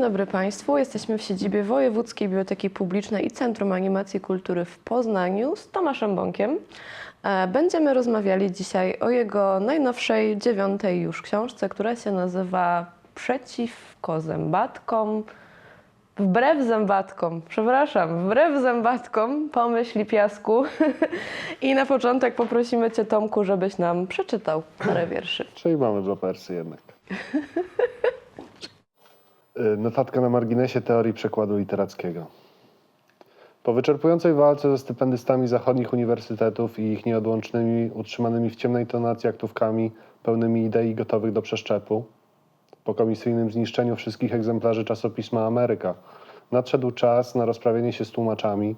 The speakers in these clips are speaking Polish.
Dzień dobry Państwu. Jesteśmy w siedzibie Wojewódzkiej Biblioteki Publicznej i Centrum Animacji i Kultury w Poznaniu z Tomaszem Bąkiem. E, Będziemy rozmawiali dzisiaj o jego najnowszej, dziewiątej już książce, która się nazywa Przeciwko zębatkom. Wbrew zębatkom, przepraszam, wbrew zębatkom, pomyśli piasku. I na początek poprosimy Cię, Tomku, żebyś nam przeczytał parę wierszy. Czyli mamy blopersy jednak. Y, Notatka na marginesie teorii przekładu literackiego. Po wyczerpującej walce ze stypendystami zachodnich uniwersytetów i ich nieodłącznymi, utrzymanymi w ciemnej tonacji aktówkami pełnymi idei gotowych do przeszczepu, po komisyjnym zniszczeniu wszystkich egzemplarzy czasopisma Ameryka, nadszedł czas na rozprawienie się z tłumaczami,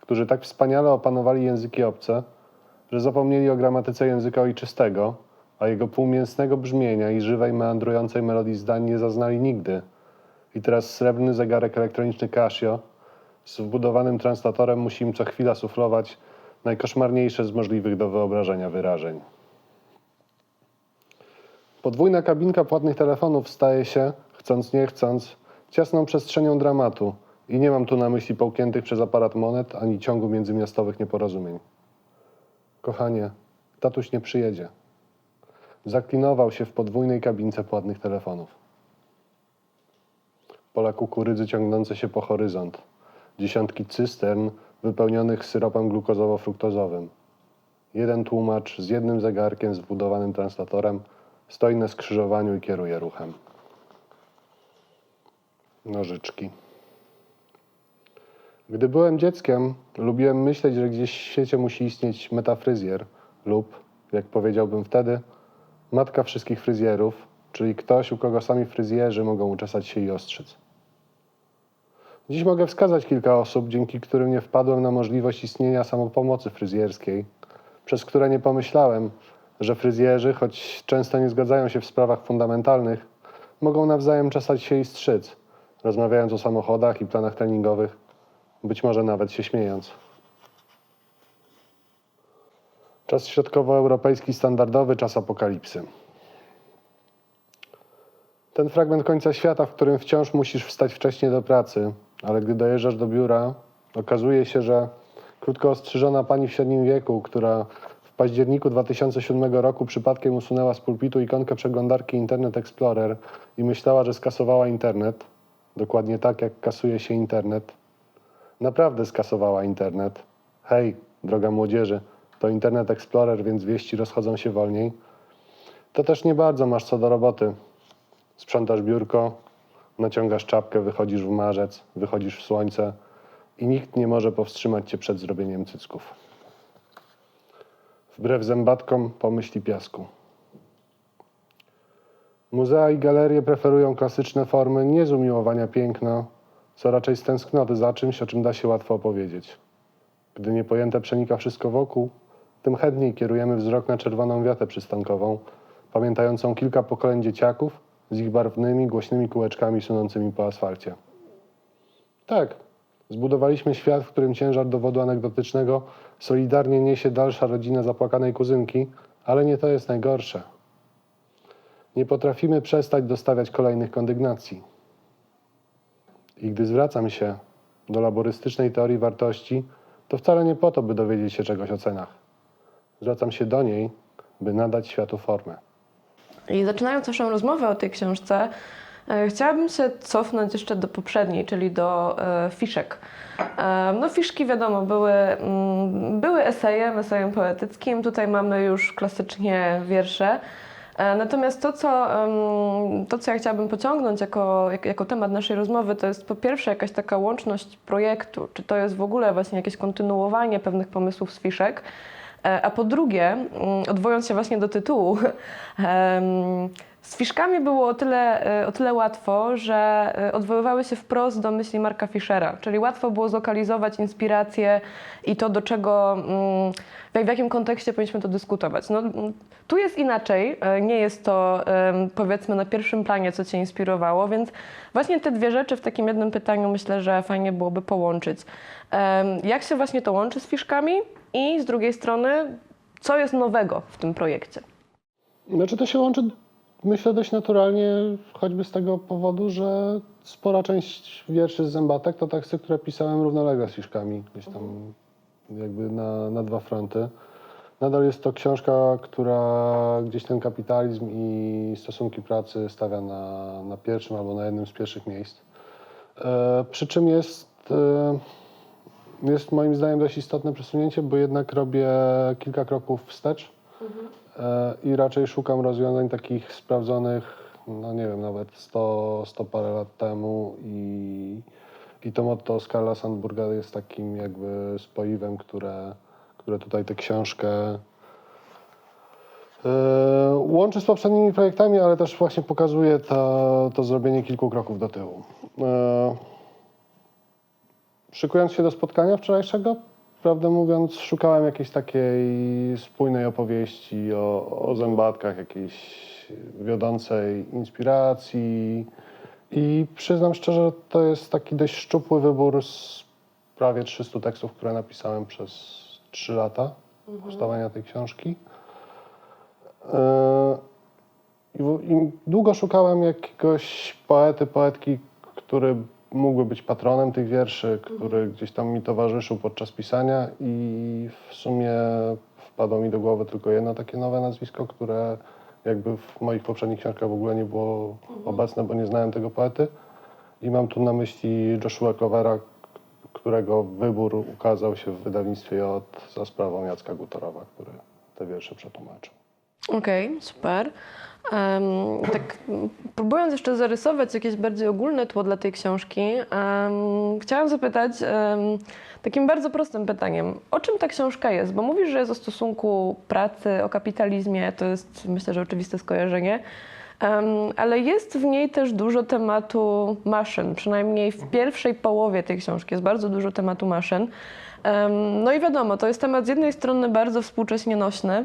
którzy tak wspaniale opanowali języki obce, że zapomnieli o gramatyce języka ojczystego, a jego półmięsnego brzmienia i żywej, meandrującej melodii zdań nie zaznali nigdy. I teraz srebrny zegarek elektroniczny Casio z wbudowanym translatorem musi im co chwila suflować najkoszmarniejsze z możliwych do wyobrażenia wyrażeń. Podwójna kabinka płatnych telefonów staje się, chcąc nie chcąc, ciasną przestrzenią dramatu i nie mam tu na myśli połkniętych przez aparat monet ani ciągu międzymiastowych nieporozumień. Kochanie, tatuś nie przyjedzie. Zaklinował się w podwójnej kabince płatnych telefonów. Pola kukurydzy ciągnące się po horyzont. Dziesiątki cystern wypełnionych syropem glukozowo-fruktozowym. Jeden tłumacz z jednym zegarkiem z wbudowanym translatorem stoi na skrzyżowaniu i kieruje ruchem. Nożyczki. Gdy byłem dzieckiem, lubiłem myśleć, że gdzieś w świecie musi istnieć metafryzjer lub, jak powiedziałbym wtedy, matka wszystkich fryzjerów, czyli ktoś, u kogo sami fryzjerzy mogą uczesać się i ostrzyc. Dziś mogę wskazać kilka osób, dzięki którym nie wpadłem na możliwość istnienia samopomocy fryzjerskiej, przez które nie pomyślałem, że fryzjerzy, choć często nie zgadzają się w sprawach fundamentalnych, mogą nawzajem czesać się i strzyc, rozmawiając o samochodach i planach treningowych, być może nawet się śmiejąc. Czas środkowoeuropejski standardowy, czas apokalipsy. Ten fragment końca świata, w którym wciąż musisz wstać wcześniej do pracy, ale gdy dojeżdżasz do biura, okazuje się, że krótko ostrzyżona pani w średnim wieku, która w październiku 2007 roku przypadkiem usunęła z pulpitu ikonkę przeglądarki Internet Explorer i myślała, że skasowała internet, dokładnie tak jak kasuje się internet, naprawdę skasowała internet. Hej, droga młodzieży, to Internet Explorer, więc wieści rozchodzą się wolniej. To też nie bardzo masz co do roboty. Sprzątasz biurko, naciągasz czapkę, wychodzisz w marzec, wychodzisz w słońce i nikt nie może powstrzymać cię przed zrobieniem cycków. Wbrew zębatkom pomyśli piasku. Muzea i galerie preferują klasyczne formy nie z umiłowania piękna, co raczej z tęsknoty za czymś, o czym da się łatwo opowiedzieć. Gdy niepojęte przenika wszystko wokół, tym chętniej kierujemy wzrok na czerwoną wiatę przystankową, pamiętającą kilka pokoleń dzieciaków z ich barwnymi, głośnymi kółeczkami sunącymi po asfalcie. Tak, zbudowaliśmy świat, w którym ciężar dowodu anegdotycznego solidarnie niesie dalsza rodzina zapłakanej kuzynki, ale nie to jest najgorsze. Nie potrafimy przestać dostawiać kolejnych kondygnacji. I gdy zwracam się do laborystycznej teorii wartości, to wcale nie po to, by dowiedzieć się czegoś o cenach. Zwracam się do niej, by nadać światu formę. I zaczynając naszą rozmowę o tej książce, e, chciałabym się cofnąć jeszcze do poprzedniej, czyli do e, fiszek. E, no fiszki wiadomo, były, mm, były esejem, esejem poetyckim. Tutaj mamy już klasycznie wiersze. Natomiast to co, to, co ja chciałabym pociągnąć jako, jak- jako temat naszej rozmowy, to jest po pierwsze jakaś taka łączność projektu, czy to jest w ogóle właśnie jakieś kontynuowanie pewnych pomysłów z fiszek, A po drugie, mm, odwołując się właśnie do tytułu, z fiszkami było o tyle, e, o tyle łatwo, że e, odwoływały się wprost do myśli Marka Fischera, czyli łatwo było zlokalizować inspirację i to, do czego, mm, w jakim kontekście powinniśmy to dyskutować. No, mm, tu jest inaczej, e, nie jest to powiedzmy na pierwszym planie, co Cię inspirowało, więc właśnie te dwie rzeczy w takim jednym pytaniu myślę, że fajnie byłoby połączyć. Jak się właśnie to łączy z fiszkami i z drugiej strony, co jest nowego w tym projekcie? Znaczy to się łączy myślę dość naturalnie, choćby z tego powodu, że spora część wierszy z zębatek to teksty, które pisałem równolegle z Fiszkami, gdzieś tam jakby na, na dwa fronty. Nadal jest to książka, która gdzieś ten kapitalizm i stosunki pracy stawia na, na pierwszym albo na jednym z pierwszych miejsc. E, przy czym jest, e, jest moim zdaniem dość istotne przesunięcie, bo jednak robię kilka kroków wstecz e, i raczej szukam rozwiązań takich sprawdzonych, no nie wiem, nawet 100, 100 parę lat temu i, i to motto Skarla Sandburga jest takim jakby spoiwem, które, które tutaj tę książkę e, łączy z poprzednimi projektami, ale też właśnie pokazuje to, to zrobienie kilku kroków do tyłu. Szykując się do spotkania wczorajszego, prawdę mówiąc, szukałem jakiejś takiej spójnej opowieści o, o zębatkach, jakiejś wiodącej inspiracji. I przyznam szczerze, że to jest taki dość szczupły wybór z prawie 300 tekstów, które napisałem przez 3 lata powstawania tej książki. E, I długo szukałem jakiegoś poety, poetki, który mógłby być patronem tych wierszy, który gdzieś tam mi towarzyszył podczas pisania i w sumie wpadło mi do głowy tylko jedno takie nowe nazwisko, które jakby w moich poprzednich książkach w ogóle nie było obecne, bo nie znałem tego poety. I mam tu na myśli Joshua Clovera, którego wybór ukazał się w wydawnictwie J za sprawą Jacka Gutorowa, który te wiersze przetłumaczył. Okej, super. Tak, próbując jeszcze zarysować jakieś bardziej ogólne tło dla tej książki, chciałam zapytać takim bardzo prostym pytaniem. O czym ta książka jest? Bo mówisz, że jest o stosunku pracy, o kapitalizmie, to jest myślę, że oczywiste skojarzenie. Ale jest w niej też dużo tematu maszyn, przynajmniej w pierwszej połowie tej książki jest bardzo dużo tematu maszyn. No i wiadomo, to jest temat z jednej strony bardzo współcześnie nośny,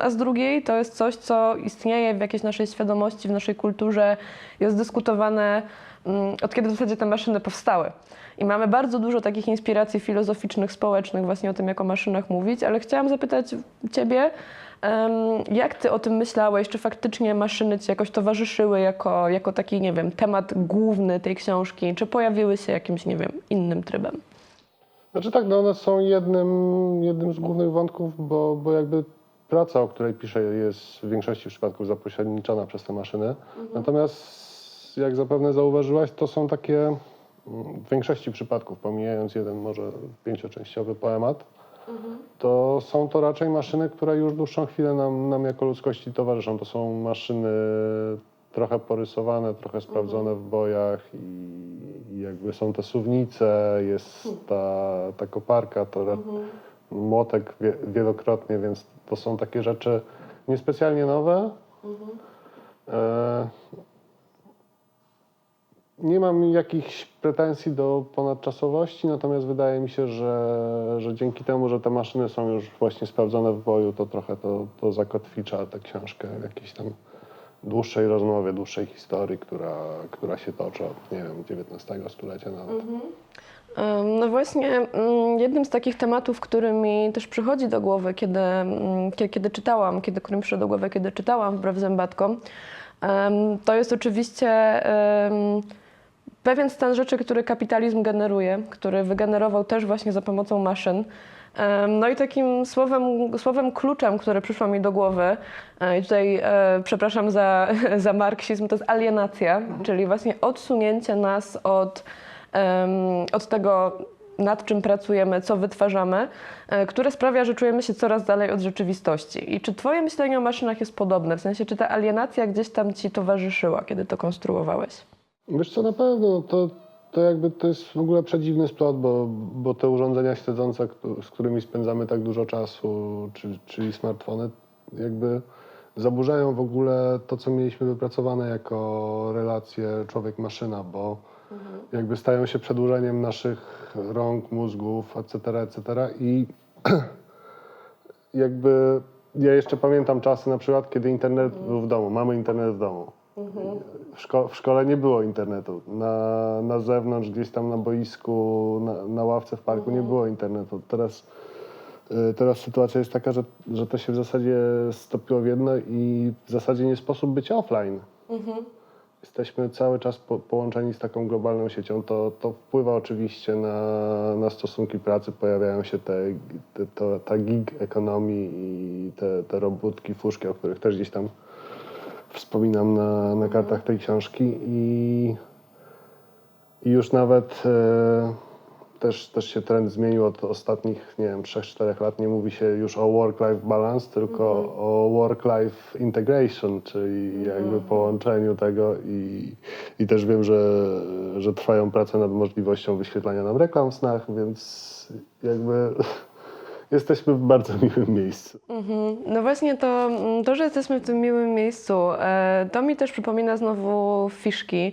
a z drugiej to jest coś, co istnieje w jakiejś naszej świadomości, w naszej kulturze, jest dyskutowane mm, od kiedy w zasadzie te maszyny powstały. I mamy bardzo dużo takich inspiracji filozoficznych, społecznych, właśnie o tym, jak o maszynach mówić, ale chciałam zapytać Ciebie, jak Ty o tym myślałeś? Czy faktycznie maszyny Ci jakoś towarzyszyły jako, jako taki, nie wiem, temat główny tej książki? Czy pojawiły się jakimś, nie wiem, innym trybem? Znaczy tak, no one są jednym, jednym z głównych wątków, bo, bo jakby praca, o której piszę, jest w większości przypadków zapośredniczona przez te maszyny. Natomiast jak zapewne zauważyłaś, to są takie mm, w większości przypadków, pomijając jeden może pięcioczęściowy poemat, to są to raczej maszyny, które już dłuższą chwilę nam, nam jako ludzkości towarzyszą. To są maszyny trochę porysowane, trochę sprawdzone w bojach i, i jakby są te suwnice, jest ta, ta koparka, to ra- młotek wie, wielokrotnie, więc to są takie rzeczy niespecjalnie nowe. E, nie mam jakichś pretensji do ponadczasowości, natomiast wydaje mi się, że, że dzięki temu, że te maszyny są już właśnie sprawdzone w boju, to trochę to, to zakotwicza tę książkę w jakiejś tam dłuższej rozmowie, dłuższej historii, która, która się toczy od, nie wiem, XIX stulecia nawet. Em, No właśnie, mm, jednym z takich tematów, który mi też przychodzi do głowy, kiedy, mm, kie- kiedy czytałam, kiedy, który mi przyszedł do głowy, kiedy czytałam Wbrew zębatkom, to jest oczywiście pewien stan rzeczy, który kapitalizm generuje, który wygenerował też właśnie za pomocą maszyn. No i takim słowem, słowem kluczem, które przyszło mi do głowy, e, i tutaj e, przepraszam za, za marksizm, to jest alienacja, czyli właśnie odsunięcie nas od, od tego, nad czym pracujemy, co wytwarzamy, e, które sprawia, że czujemy się coraz dalej od rzeczywistości. I czy Twoje myślenie o maszynach jest podobne? W sensie, czy ta alienacja gdzieś tam Ci towarzyszyła, kiedy to konstruowałeś? Wiesz co, na pewno to, to jakby to jest w ogóle przedziwny splot, bo, bo te urządzenia śledzące, z którymi spędzamy tak dużo czasu, czy, czyli smartfony, jakby zaburzają w ogóle to, co mieliśmy wypracowane jako relacje człowiek-maszyna, bo jakby stają się przedłużeniem naszych rąk, mózgów, etc., etc. I jakby ja jeszcze pamiętam czasy na przykład, kiedy internet był w domu. Mamy internet w domu. W, szko- w szkole nie było internetu. Na, na zewnątrz, gdzieś tam na boisku, na, na ławce w parku nie było internetu. Teraz Y, Teraz sytuacja jest taka, że, że to się w zasadzie stopiło w jedno i w zasadzie nie sposób być offline. Jesteśmy cały czas po, połączeni z taką globalną siecią. To, to wpływa oczywiście na, na stosunki pracy. Pojawiają się te, te, to, ta gig ekonomii i te, te robótki, fuszki, o których też gdzieś tam wspominam na, na kartach tej książki. I, i już nawet e, też, też się trend zmienił od ostatnich, nie wiem, 3-4 lat. Nie mówi się już o work-life balance, tylko o work-life integration, czyli jakby połączeniu tego i, i też wiem, że, że trwają prace nad możliwością wyświetlania nam reklam w snach, więc jakby jesteśmy w bardzo miłym miejscu. Mhm. No właśnie to, to, że jesteśmy w tym miłym miejscu, e, to mi też przypomina znowu Fiszki,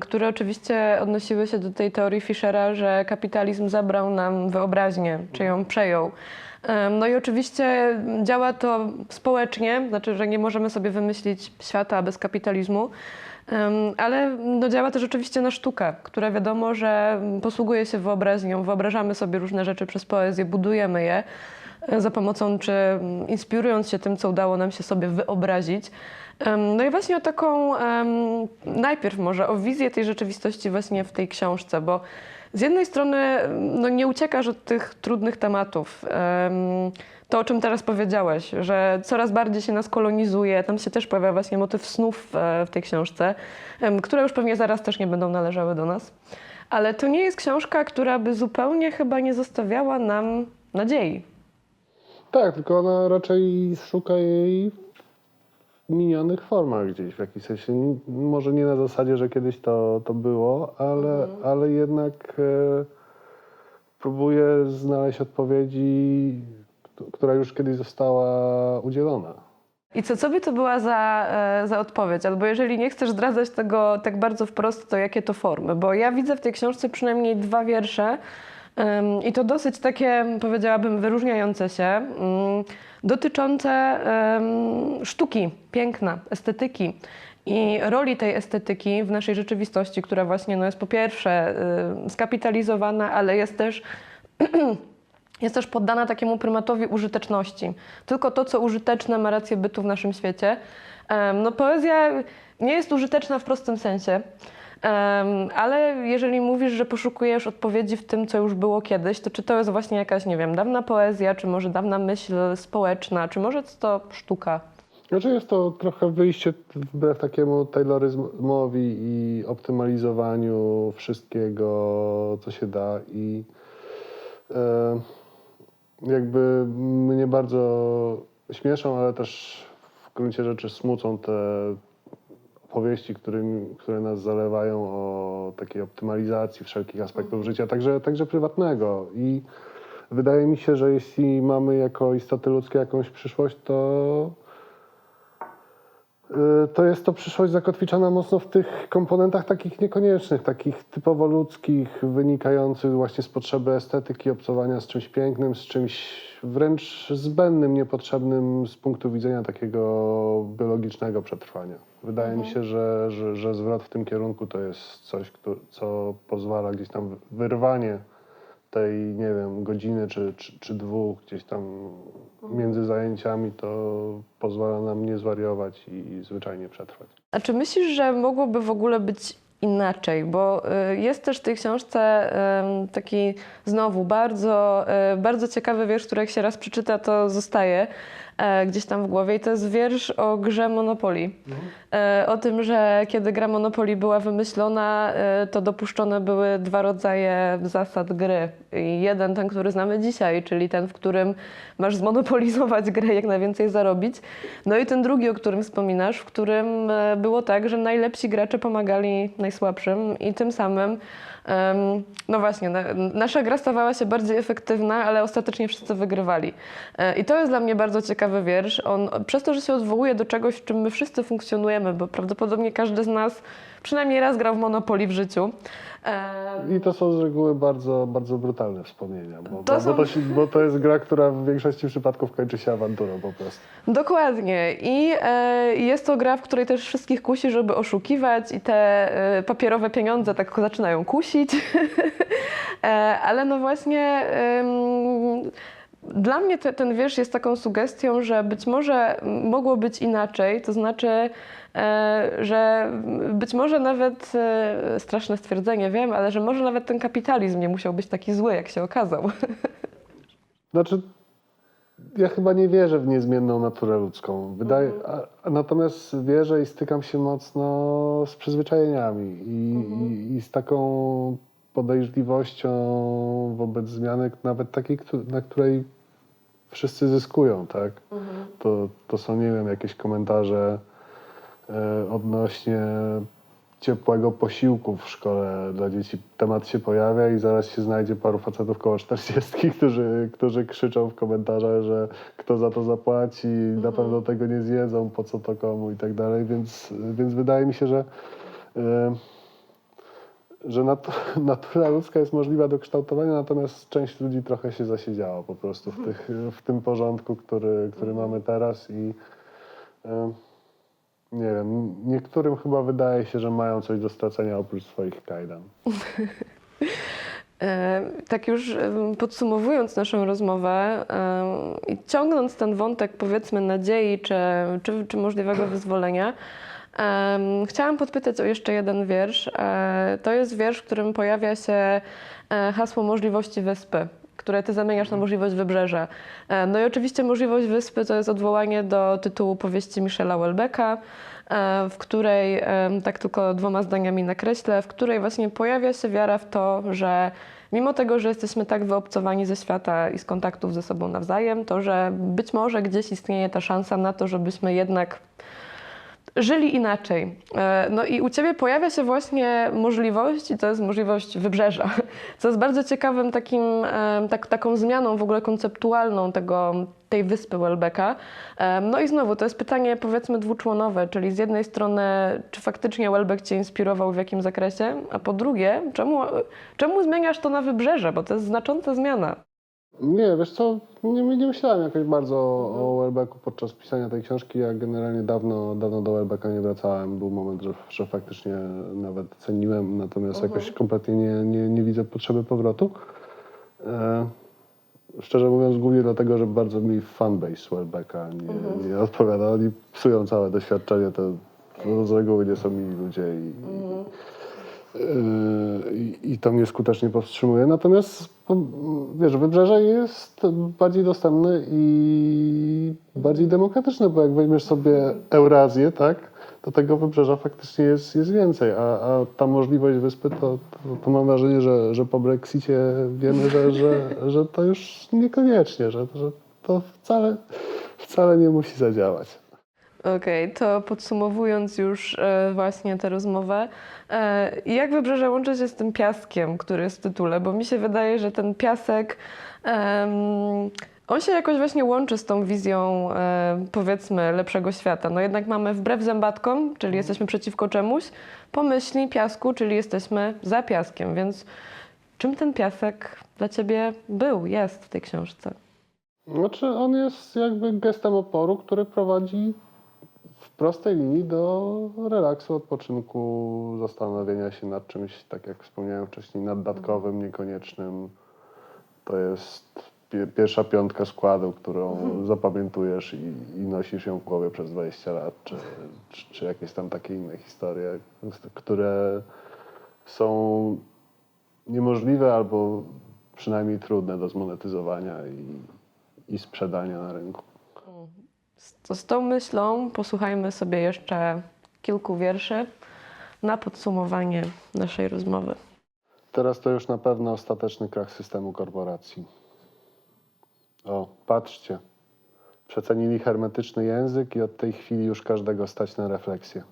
które oczywiście odnosiły się do tej teorii Fischera, że kapitalizm zabrał nam wyobraźnię, czy ją przejął. No i oczywiście działa to społecznie, znaczy, że nie możemy sobie wymyślić świata bez kapitalizmu, ale no działa też oczywiście na sztukę, która wiadomo, że posługuje się wyobraźnią, wyobrażamy sobie różne rzeczy przez poezję, budujemy je e, za pomocą czy mm, inspirując się tym, co udało nam się sobie wyobrazić. No i właśnie o taką, najpierw może o wizję tej rzeczywistości właśnie w tej książce, bo z jednej strony em, no nie uciekasz od tych trudnych tematów. Em, To, o czym teraz powiedziałeś, że coraz bardziej się nas kolonizuje, tam się też pojawia właśnie motyw snów e, w tej książce, które już pewnie zaraz też nie będą należały do nas. Ale to nie jest książka, która by zupełnie chyba nie zostawiała nam nadziei. Tak, tylko ona raczej szuka jej minionych formach gdzieś w jakiś sensie. Może nie na zasadzie, że kiedyś to, to było, ale, ale jednak e, próbuje znaleźć odpowiedzi, która już kiedyś została udzielona. I co, co by to była za, e, za odpowiedź? Albo jeżeli nie chcesz zdradzać tego tak bardzo wprost, to jakie to formy? Bo ja widzę w tej książce przynajmniej dwa wiersze i to dosyć takie, powiedziałabym, wyróżniające się, mm, dotyczące sztuki, piękna, estetyki. I roli tej estetyki w naszej rzeczywistości, która właśnie no, jest po pierwsze skapitalizowana, ale jest też jest też poddana takiemu prymatowi użyteczności. Tylko to, co użyteczne, ma rację bytu w naszym świecie. No, poezja nie jest użyteczna w prostym sensie, ale jeżeli mówisz, że poszukujesz odpowiedzi w tym, co już było kiedyś, to czy to jest właśnie jakaś, nie wiem, dawna poezja, czy może dawna myśl społeczna, czy może to sztuka? Znaczy jest to trochę wyjście wbrew takiemu tayloryzmowi i optymalizowaniu wszystkiego, co się da i jakby mnie bardzo śmieszą, ale też w gruncie rzeczy smucą te opowieści, którymi, które nas zalewają o takiej optymalizacji wszelkich aspektów życia, także, także prywatnego. I wydaje mi się, że jeśli mamy jako istoty ludzkie jakąś przyszłość, to to jest to przyszłość zakotwiczona mocno w tych komponentach takich niekoniecznych, takich typowo ludzkich, wynikających właśnie z potrzeby estetyki, obcowania z czymś pięknym, z czymś wręcz zbędnym, niepotrzebnym z punktu widzenia takiego biologicznego przetrwania. Wydaje mi się, że, że, że zwrot w tym kierunku to jest coś, co pozwala gdzieś tam wyrwanie tej, nie wiem, godziny czy, czy, czy dwóch gdzieś tam między zajęciami, to pozwala nam nie zwariować i zwyczajnie przetrwać. A czy myślisz, że mogłoby w ogóle być inaczej? Bo y, jest też w tej książce taki znowu bardzo, y, bardzo ciekawy wiersz, który jak się raz przeczyta, to zostaje e, gdzieś tam w głowie. I to jest wiersz o grze Monopoly. E, O tym, że kiedy gra Monopoly była wymyślona, e, to dopuszczone były dwa rodzaje zasad gry. I jeden, ten, który znamy dzisiaj, czyli ten, w którym masz zmonopolizować grę, jak najwięcej zarobić. No i ten drugi, o którym wspominasz, w którym e, było tak, że najlepsi gracze pomagali najsłabszym i tym samym, no właśnie, na, nasza gra stawała się bardziej efektywna, ale ostatecznie wszyscy wygrywali. E, I to jest dla mnie bardzo ciekawy wiersz. On przez to, że się odwołuje do czegoś, w czym my wszyscy funkcjonujemy, bo prawdopodobnie każdy z nas przynajmniej raz grał w Monopoly w życiu. E, I to są z reguły bardzo, bardzo brutalne wspomnienia, bo To są- bo, to, się, bo to jest gra, która w większości przypadków kończy się awanturą po prostu. Dokładnie. I e, jest to gra, w której też wszystkich kusi, żeby oszukiwać i te e, papierowe pieniądze tak zaczynają kusić. e, ale no właśnie Dla mnie te, ten wiersz jest taką sugestią, że być może mogło być inaczej, to znaczy, e, że być może nawet, e, straszne stwierdzenie, wiem, ale że może nawet ten kapitalizm nie musiał być taki zły, jak się okazał. Znaczy, ja chyba nie wierzę w niezmienną naturę ludzką. Wydaje, a, a natomiast wierzę i stykam się mocno z przyzwyczajeniami i, i, i z taką podejrzliwością wobec zmiany, nawet takiej, na której wszyscy zyskują, tak? To, to są, nie wiem, jakieś komentarze e, odnośnie ciepłego posiłku w szkole dla dzieci. Temat się pojawia i zaraz się znajdzie paru facetów koło 40, którzy, którzy krzyczą w komentarzach, że kto za to zapłaci, na pewno tego nie zjedzą, po co to komu i tak dalej. Więc, więc wydaje mi się, że, e, że nat natura ludzka jest możliwa do kształtowania, natomiast część ludzi trochę się zasiedziała po prostu w, tych, w tym porządku, który, który mamy teraz i e, nie wiem, niektórym chyba wydaje się, że mają coś do stracenia oprócz swoich kajdan. E, Tak już podsumowując naszą rozmowę i ciągnąc ten wątek powiedzmy nadziei czy, czy, czy możliwego wyzwolenia, chciałam podpytać o jeszcze jeden wiersz. E, To jest wiersz, w którym pojawia się e, hasło możliwości wyspy które ty zamieniasz na możliwość wybrzeża. E, No i oczywiście możliwość wyspy to jest odwołanie do tytułu powieści Michela Welbecka, e, w której, tak tylko dwoma zdaniami nakreślę, w której właśnie pojawia się wiara w to, że mimo tego, że jesteśmy tak wyobcowani ze świata i z kontaktów ze sobą nawzajem, to że być może gdzieś istnieje ta szansa na to, żebyśmy jednak żyli inaczej. E, No i u Ciebie pojawia się właśnie możliwość, i to jest możliwość wybrzeża, co jest bardzo ciekawym takim, tak, taką zmianą w ogóle konceptualną tego, tej wyspy Welbecka. No i znowu, to jest pytanie powiedzmy dwuczłonowe, czyli z jednej strony, czy faktycznie Welbeck Cię inspirował w jakim zakresie, a po drugie, czemu, czemu zmieniasz to na wybrzeże, bo to jest znacząca zmiana. Nie, wiesz co, nie, nie myślałem jakoś bardzo o Welbecku podczas pisania tej książki. Ja generalnie dawno, dawno do Welbecka nie wracałem. Był moment, że, że faktycznie nawet ceniłem, natomiast jakoś kompletnie nie, nie, nie widzę potrzeby powrotu. E, szczerze mówiąc, głównie dlatego, że bardzo mi fanbase Welbecka nie, nie odpowiada. Oni psują całe doświadczenie, to z reguły nie są mili ludzie i, I, I to mnie skutecznie powstrzymuje. Natomiast mm, wiesz, wybrzeże jest bardziej dostępne i bardziej demokratyczne, bo jak weźmiesz sobie Eurazję, tak, to tego wybrzeża faktycznie jest, jest więcej. A, a ta możliwość wyspy, to, to, to mam wrażenie, że, że po Brexicie wiemy, że, że, że to już niekoniecznie, że, że to wcale, wcale nie musi zadziałać. Okej, to podsumowując już e, właśnie tę rozmowę, e, jak wybrzeże łączy się z tym piaskiem, który jest w tytule? Bo mi się wydaje, że ten piasek, em, on się jakoś właśnie łączy z tą wizją, e, powiedzmy, lepszego świata. No jednak mamy wbrew zębatkom, czyli jesteśmy przeciwko czemuś, pomyśli piasku, czyli jesteśmy za piaskiem, więc czym ten piasek dla ciebie był, jest w tej książce? Znaczy, on jest jakby gestem oporu, który prowadzi prostej linii do relaksu, odpoczynku, zastanowienia się nad czymś, tak jak wspomniałem wcześniej, naddatkowym, niekoniecznym. To jest pie- pierwsza piątka składu, którą zapamiętujesz i, i nosisz ją w głowie przez 20 lat, czy, czy, czy jakieś tam takie inne historie, które są niemożliwe albo przynajmniej trudne do zmonetyzowania i, i sprzedania na rynku. To z tą myślą posłuchajmy sobie jeszcze kilku wierszy na podsumowanie naszej rozmowy. Teraz to już na pewno ostateczny krach systemu korporacji. O, patrzcie. Przecenili hermetyczny język i od tej chwili już każdego stać na refleksję.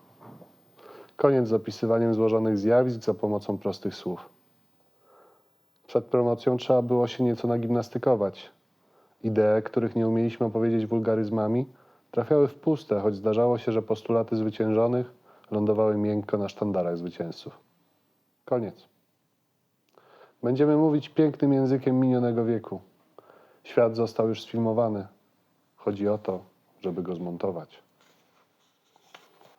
Koniec z opisywaniem złożonych zjawisk za pomocą prostych słów. Przed promocją trzeba było się nieco nagimnastykować. Idee, których nie umieliśmy opowiedzieć wulgaryzmami, trafiały w puste, choć zdarzało się, że postulaty zwyciężonych lądowały miękko na sztandarach zwycięzców. Koniec. Będziemy mówić pięknym językiem minionego wieku. Świat został już sfilmowany. Chodzi o to, żeby go zmontować.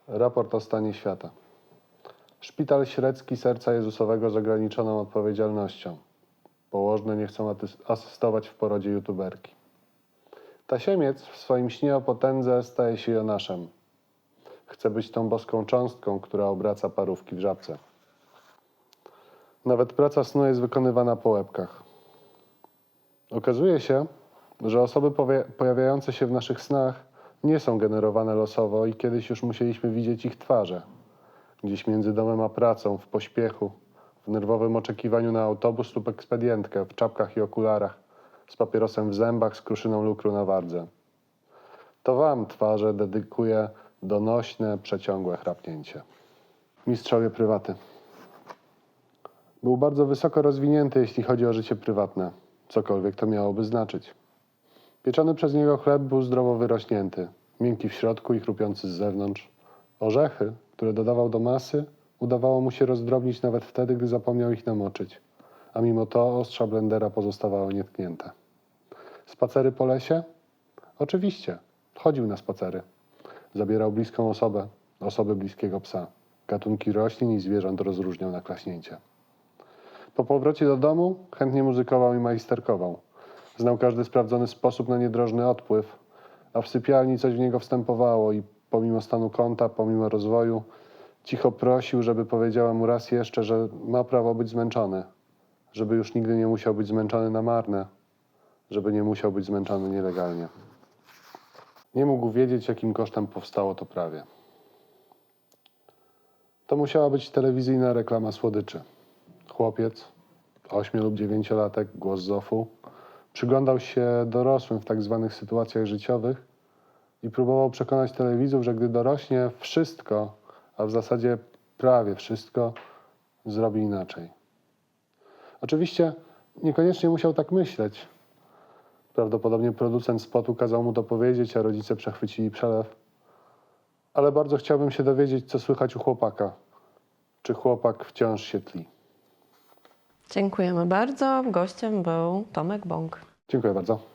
Raport o stanie świata. Szpital Średzki Serca Jezusowego z ograniczoną odpowiedzialnością. Położne nie chcą asystować w porodzie youtuberki. Tasiemiec w swoim śnie o potędze staje się Jonaszem. Chce być tą boską cząstką, która obraca parówki w żabce. Nawet praca snu jest wykonywana po łebkach. Okazuje się, że osoby pojawiające się w naszych snach nie są generowane losowo i kiedyś już musieliśmy widzieć ich twarze. Gdzieś między domem a pracą, w pośpiechu, w nerwowym oczekiwaniu na autobus lub ekspedientkę, w czapkach i okularach, z papierosem w zębach, z kruszyną lukru na wardze. To wam twarze dedykuję donośne, przeciągłe chrapnięcie. Mistrzowie prywaty. Był bardzo wysoko rozwinięty, jeśli chodzi o życie prywatne, cokolwiek to miałoby znaczyć. Pieczony przez niego chleb był zdrowo wyrośnięty, miękki w środku i chrupiący z zewnątrz. Orzechy, które dodawał do masy, udawało mu się rozdrobnić nawet wtedy, gdy zapomniał ich namoczyć, a mimo to ostrza blendera pozostawały nietknięte. Spacery po lesie? Oczywiście, chodził na spacery. Zabierał bliską osobę, osobę bliskiego psa. Gatunki roślin i zwierząt rozróżniał na klaśnięcie. Po powrocie do domu chętnie muzykował i majsterkował. Znał każdy sprawdzony sposób na niedrożny odpływ, a w sypialni coś w niego wstępowało i pomimo stanu konta, pomimo rozwoju, cicho prosił, żeby powiedziała mu raz jeszcze, że ma prawo być zmęczony, żeby już nigdy nie musiał być zmęczony na marne, żeby nie musiał być zmęczony nielegalnie. Nie mógł wiedzieć, jakim kosztem powstało to prawie. To musiała być telewizyjna reklama słodyczy. Chłopiec, ośmiu lub dziewięciolatek, głos Zofu, przyglądał się dorosłym w tak zwanych sytuacjach życiowych i próbował przekonać telewizów, że gdy dorośnie, wszystko, a w zasadzie prawie wszystko, zrobi inaczej. Oczywiście niekoniecznie musiał tak myśleć. Prawdopodobnie producent spotu kazał mu to powiedzieć, a rodzice przechwycili przelew. Ale bardzo chciałbym się dowiedzieć, co słychać u chłopaka. Czy chłopak wciąż się tli? Dziękujemy bardzo. Gościem był Tomek Bąk. Dziękuję bardzo.